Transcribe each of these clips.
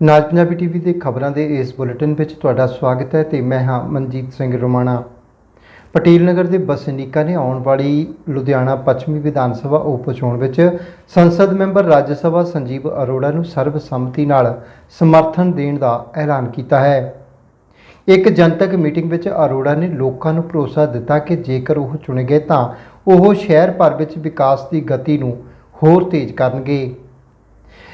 ਨਾਜ Punjabi TV ਦੇ ਖਬਰਾਂ ਦੇ ਇਸ ਬੁਲੇਟਿਨ ਵਿੱਚ ਤੁਹਾਡਾ ਸਵਾਗਤ ਹੈ ਤੇ ਮੈਂ ਹਾਂ ਮਨਜੀਤ ਸਿੰਘ ਰੋਮਾਣਾ। ਪਟੇਲ ਨਗਰ ਦੇ ਬਸਨੀਕਾਂ ਨੇ ਆਉਣ ਵਾਲੀ ਲੁਧਿਆਣਾ ਪੱਛਮੀ ਵਿਧਾਨ ਸਭਾ ਉਪ ਚੋਣ ਵਿੱਚ ਸੰਸਦ ਮੈਂਬਰ ਰਾਜ ਸਭਾ ਸੰਜੀਵ ਅਰੋੜਾ ਨੂੰ ਸਰਬਸੰਮਤੀ ਨਾਲ ਸਮਰਥਨ ਦੇਣ ਦਾ ਐਲਾਨ ਕੀਤਾ ਹੈ। ਇੱਕ ਜਨਤਕ ਮੀਟਿੰਗ ਵਿੱਚ ਅਰੋੜਾ ਨੇ ਲੋਕਾਂ ਨੂੰ ਭਰੋਸਾ ਦਿੱਤਾ ਕਿ ਜੇਕਰ ਉਹ ਚੁਣੇ ਗਏ ਤਾਂ ਉਹ ਸ਼ਹਿਰ ਭਰ ਵਿੱਚ ਵਿਕਾਸ ਦੀ ਗਤੀ ਨੂੰ ਹੋਰ ਤੇਜ਼ ਕਰਨਗੇ।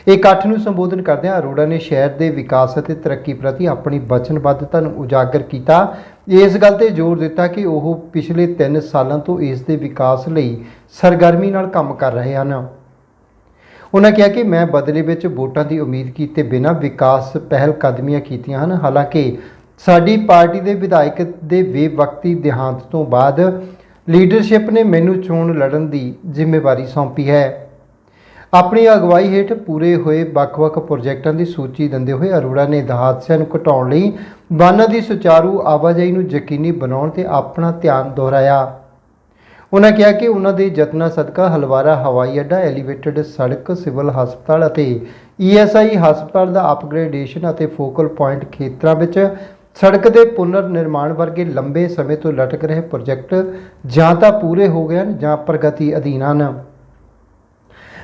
ਇਕੱਠ ਨੂੰ ਸੰਬੋਧਨ ਕਰਦਿਆਂ ਅਰੋੜਾ ਨੇ ਸ਼ਹਿਰ ਦੇ ਵਿਕਾਸ ਅਤੇ ਤਰੱਕੀ ਪ੍ਰਤੀ ਆਪਣੀ ਵਚਨਬੱਧਤਾ ਨੂੰ ਉਜਾਗਰ ਕੀਤਾ। ਇਸ ਗੱਲ ਤੇ ਜ਼ੋਰ ਦਿੱਤਾ ਕਿ ਉਹ ਪਿਛਲੇ 3 ਸਾਲਾਂ ਤੋਂ ਇਸ ਦੇ ਵਿਕਾਸ ਲਈ ਸਰਗਰਮੀ ਨਾਲ ਕੰਮ ਕਰ ਰਹੇ ਹਨ। ਉਹਨਾਂ ਕਿਹਾ ਕਿ ਮੈਂ ਬਦਲੇ ਵਿੱਚ ਵੋਟਾਂ ਦੀ ਉਮੀਦ ਕੀਤੇ ਬਿਨਾਂ ਵਿਕਾਸ ਪਹਿਲ ਕਦਮੀਆਂ ਕੀਤੀਆਂ ਹਨ। ਹਾਲਾਂਕਿ ਸਾਡੀ ਪਾਰਟੀ ਦੇ ਵਿਧਾਇਕ ਦੇ ਬੇਵਕਤੀ ਦੇਹਾਂਤ ਤੋਂ ਬਾਅਦ ਲੀਡਰਸ਼ਿਪ ਨੇ ਮੈਨੂੰ ਚੋਣ ਲੜਨ ਦੀ ਜ਼ਿੰਮੇਵਾਰੀ ਸੌਂਪੀ ਹੈ। ਆਪਣੀ ਅਗਵਾਈ ਹੇਠ ਪੂਰੇ ਹੋਏ ਵੱਖ-ਵੱਖ ਪ੍ਰੋਜੈਕਟਾਂ ਦੀ ਸੂਚੀ ਦਿੰਦੇ ਹੋਏ ਅਰੋੜਾ ਨੇ ਹਾਦਸਿਆਂ ਨੂੰ ਘਟਾਉਣ ਲਈ ਵਾਹਨਾਂ ਦੀ ਸੁਚਾਰੂ ਆਵਾਜਾਈ ਨੂੰ ਯਕੀਨੀ ਬਣਾਉਣ ਤੇ ਆਪਣਾ ਧਿਆਨ ਦੁਹਰਾਇਆ। ਉਹਨਾਂ ਕਿਹਾ ਕਿ ਉਹਨਾਂ ਦੇ ਯਤਨਾਂ ਸਦਕਾ ਹਲਵਾਰਾ ਹਵਾਈ ਅੱਡਾ, ਐਲੀਵੇਟਡ ਸੜਕ, ਸਿਵਲ ਹਸਪਤਾਲ ਅਤੇ ਈਐਸਆਈ ਹਸਪਤਾਲ ਦਾ ਅਪਗ੍ਰੇਡੇਸ਼ਨ ਅਤੇ ਫੋਕਲ ਪੁਆਇੰਟ ਖੇਤਰਾਂ ਵਿੱਚ ਸੜਕ ਦੇ ਪੁਨਰ ਨਿਰਮਾਣ ਵਰਗੇ ਲੰਬੇ ਸਮੇਂ ਤੋਂ ਲਟਕ ਰਹੇ ਪ੍ਰੋਜੈਕਟ ਜਾਂ ਤਾਂ ਪੂਰੇ ਹੋ ਗਏ ਹਨ ਜਾਂ ਪ੍ਰਗਤੀ ਅਧੀਨ ਹਨ।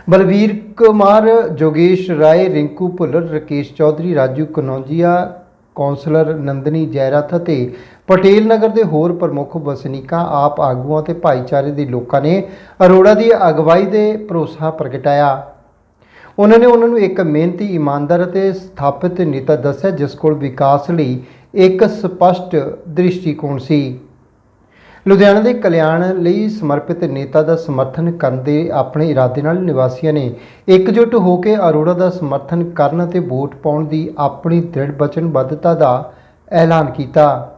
ਬਲਵੀਰ ਕੁਮਾਰ, ਜੋਗੇਸ਼ ਰਾਏ, ਰਿੰਕੂ ਭੁੱਲਰ, ਰਕੇਸ਼ ਚੌਧਰੀ, ਰਾਜੂ ਕਨੌਜੀਆ, ਕੌਂਸਲਰ ਨੰਦਨੀ ਜੈਰਥ ਅਤੇ ਪਟੇਲ ਨਗਰ ਦੇ ਹੋਰ ਪ੍ਰਮੁੱਖ ਵਸਨੀਕਾਂ, ਆਪ ਆਗੂਆਂ ਤੇ ਭਾਈਚਾਰੇ ਦੇ ਲੋਕਾਂ ਨੇ ਅਰੋੜਾ ਦੀ ਅਗਵਾਈ ਦੇ ਭਰੋਸਾ ਪ੍ਰਗਟਾਇਆ। ਉਹਨਾਂ ਨੇ ਉਹਨਾਂ ਨੂੰ ਇੱਕ ਮਿਹਨਤੀ, ਇਮਾਨਦਾਰ ਅਤੇ ਸਥਾਪਿਤ ਨੇਤਾ ਦੱਸਿਆ, ਜਿਸ ਕੋਲ ਵਿਕਾਸ ਲਈ ਇੱਕ ਸਪਸ਼ਟ ਦ੍ਰਿਸ਼ਟੀਕੋਣ ਸੀ। ਲੁਧਿਆਣਾ ਦੇ ਕਲਿਆਣ ਲਈ ਸਮਰਪਿਤ ਨੇਤਾ ਦਾ ਸਮਰਥਨ ਕਰਨ ਦੇ ਆਪਣੇ ਇਰਾਦੇ ਨਾਲ ਨਿਵਾਸੀਆਂ ਨੇ ਇਕਜੁੱਟ ਹੋ ਕੇ ਅਰੋੜਾ ਦਾ ਸਮਰਥਨ ਕਰਨ ਅਤੇ ਵੋਟ ਪਾਉਣ ਦੀ ਆਪਣੀ ਦ੍ਰਿੜ ਵਚਨਬੱਧਤਾ ਦਾ ਐਲਾਨ ਕੀਤਾ।